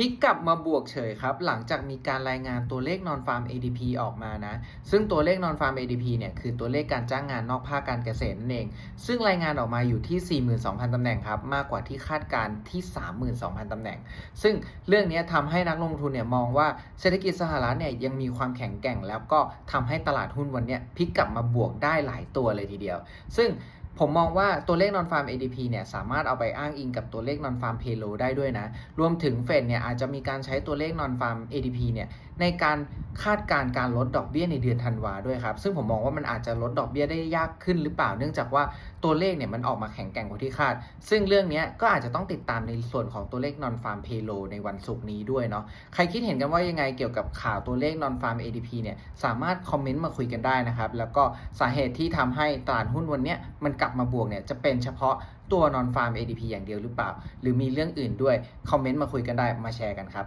ลิกกลับมาบวกเฉยครับ หลังจากมีการรายงานตัวเลขนอนฟาร์ม ADP ออกมานะ ซึ่งตัวเลขนอนฟาร์ม ADP เนี่ยคือตัวเลขการจ้างงานนอกภาคการเกษตรนั่นเอง ซึ่งรายงานออกมาอยู่ที่ 42,000ตำแหน่งครับ มากกว่าที่คาดการณ์ที่ 32,000ตำแหน่ง ซึ่งเรื่องนี้ทำให้นักลงทุนเนี่ยมองว่าเศรษฐกิจสหรัฐเนี่ยยังมีความแข็งแกร่ง แล้วก็ทำให้ตลาดหุ้นวันนี้พลิกกลับมาบวกได้หลายตัวเลยทีเดียว ซึ่ง ผมมองว่าตัวเลขนอนฟาร์ม ADP เนี่ยสามารถเอาไปอ้างอิงกับตัวเลขนอนฟาร์มเพโลได้ด้วยนะ รวมถึงเฟดเนี่ยอาจจะมีการใช้ตัวเลขนอนฟาร์ม ADP เนี่ยในการคาดการณ์การลดดอกเบี้ยในเดือนธันวาด้วยครับ ซึ่งผมมองว่ามันอาจจะลดดอกเบี้ยได้ยากขึ้นหรือเปล่า เนื่องจากว่าตัวเลขเนี่ยมันออกมาแข็งแกร่งกว่าที่คาด ซึ่งเรื่องนี้ก็อาจจะต้องติดตามในส่วนของตัวเลขนอนฟาร์มเพโลในวันศุกร์นี้ด้วยเนาะ ใครคิดเห็นกันว่ายังไงเกี่ยวกับข่าวตัวเลขนอนฟาร์ม ADP เนี่ยสามารถคอมเมนต์มาคุยกันได้นะครับ แล้วก็สาเหตุที่ทำให้ตลาดหุ้นวันนี้มันกลับมาบวกเนี่ยจะเป็นเฉพาะตัวนอนฟาร์ม ADP อย่างเดียวหรือเปล่า หรือมีเรื่องอื่นด้วย คอมเมนต์มาคุยกันได้มาแชร์กันครับ